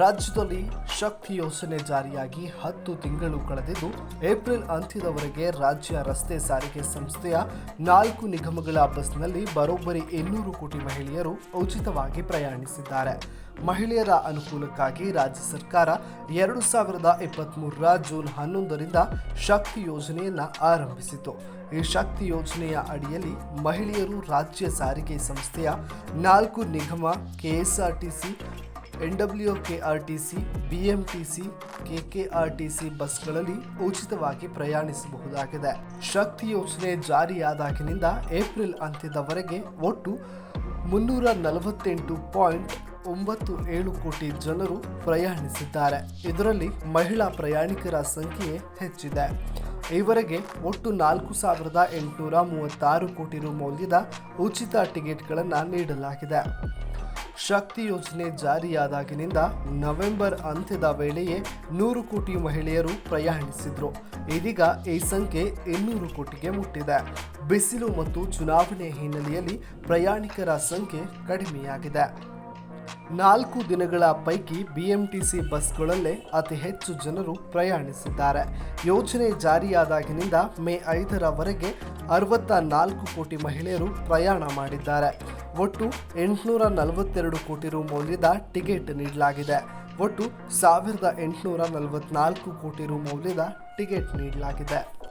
ರಾಜ್ಯದಲ್ಲಿ ಶಕ್ತಿ ಯೋಜನೆ ಜಾರಿಯಾಗಿ ಹತ್ತು ತಿಂಗಳು ಕಳೆದಿದ್ದು, ಏಪ್ರಿಲ್ ಅಂತ್ಯದವರೆಗೆ ರಾಜ್ಯ ರಸ್ತೆ ಸಾರಿಗೆ ಸಂಸ್ಥೆಯ ನಾಲ್ಕು ನಿಗಮಗಳ ಬಸ್ನಲ್ಲಿ ಬರೋಬ್ಬರಿ ಇನ್ನೂರು ಕೋಟಿ ಮಹಿಳೆಯರು ಉಚಿತವಾಗಿ ಪ್ರಯಾಣಿಸಿದ್ದಾರೆ. ಮಹಿಳೆಯರ ಅನುಕೂಲಕ್ಕಾಗಿ ರಾಜ್ಯ ಸರ್ಕಾರ ಎರಡು ಸಾವಿರದ ಇಪ್ಪತ್ತ್ಮೂರರ ಜೂನ್ ಹನ್ನೊಂದರಿಂದ ಶಕ್ತಿ ಯೋಜನೆಯನ್ನು ಆರಂಭಿಸಿತು ಈ ಶಕ್ತಿ ಯೋಜನೆಯ ಅಡಿಯಲ್ಲಿ ಮಹಿಳೆಯರು ರಾಜ್ಯ ಸಾರಿಗೆ ಸಂಸ್ಥೆಯ ನಾಲ್ಕು ನಿಗಮ, ಕೆಎಸ್ಆರ್ಟಿಸಿ ಎನ್ಡಬ್ಲ್ಯೂಕೆಆರ್ಟಿಸಿ ಟಿ ಸಿ ಬಸ್ಗಳಲ್ಲಿ ಉಚಿತವಾಗಿ ಪ್ರಯಾಣಿಸಬಹುದಾಗಿದೆ. ಶಕ್ತಿ ಯೋಜನೆ ಜಾರಿಯಾದಾಗಿನಿಂದ ಏಪ್ರಿಲ್ ಅಂತ್ಯದವರೆಗೆ ಒಟ್ಟು ಮುನ್ನೂರ ನಲವತ್ತೆಂಟು ಪಾಯಿಂಟ್ ಒಂಬತ್ತು ಏಳು ಕೋಟಿ ಜನರು ಪ್ರಯಾಣಿಸಿದ್ದಾರೆ. ಇದರಲ್ಲಿ ಮಹಿಳಾ ಪ್ರಯಾಣಿಕರ ಸಂಖ್ಯೆ ಹೆಚ್ಚಿದೆ. ಈವರೆಗೆ ಒಟ್ಟು ನಾಲ್ಕು ಸಾವಿರದ ಎಂಟುನೂರ ಮೂವತ್ತಾರು ಕೋಟಿ ರು ಮೌಲ್ಯದ ಉಚಿತ ಟಿಕೆಟ್ಗಳನ್ನು ನೀಡಲಾಗಿದೆ. ಶಕ್ತಿ ಯೋಜನೆ ಜಾರಿಯಾದಾಗಿನಿಂದ ನವೆಂಬರ್ ಅಂತ್ಯದ ವೇಳೆಯೇ ನೂರು ಕೋಟಿ ಮಹಿಳೆಯರು ಪ್ರಯಾಣಿಸಿದ್ರು. ಇದೀಗ ಈ ಸಂಖ್ಯೆ ಇನ್ನೂರು ಕೋಟಿಗೆ ಮುಟ್ಟಿದೆ. ಬಿಸಿಲು ಮತ್ತು ಚುನಾವಣೆ ಹಿನ್ನೆಲೆಯಲ್ಲಿ ಪ್ರಯಾಣಿಕರ ಸಂಖ್ಯೆ ಕಡಿಮೆಯಾಗಿದೆ. ನಾಲ್ಕು ದಿನಗಳ ಪೈಕಿ ಬಿಎಂಟಿಸಿ ಬಸ್ಗಳಲ್ಲೇ ಅತಿ ಹೆಚ್ಚು ಜನರು ಪ್ರಯಾಣಿಸಿದ್ದಾರೆ. ಯೋಜನೆ ಜಾರಿಯಾದಾಗಿನಿಂದ ಮೇ ಐದರವರೆಗೆ ಅರವತ್ತ ನಾಲ್ಕು ಕೋಟಿ ಮಹಿಳೆಯರು ಪ್ರಯಾಣ ಮಾಡಿದ್ದಾರೆ. ಒಟ್ಟು ಎಂಟುನೂರ ನಲವತ್ತೆರಡು ಕೋಟಿ ರು ಮೌಲ್ಯದ ಟಿಕೆಟ್ ನೀಡಲಾಗಿದೆ. ಒಟ್ಟು ಸಾವಿರದ ಎಂಟುನೂರ ನಲವತ್ನಾಲ್ಕು ಕೋಟಿ ರು ಮೌಲ್ಯದ ಟಿಕೆಟ್ ನೀಡಲಾಗಿದೆ.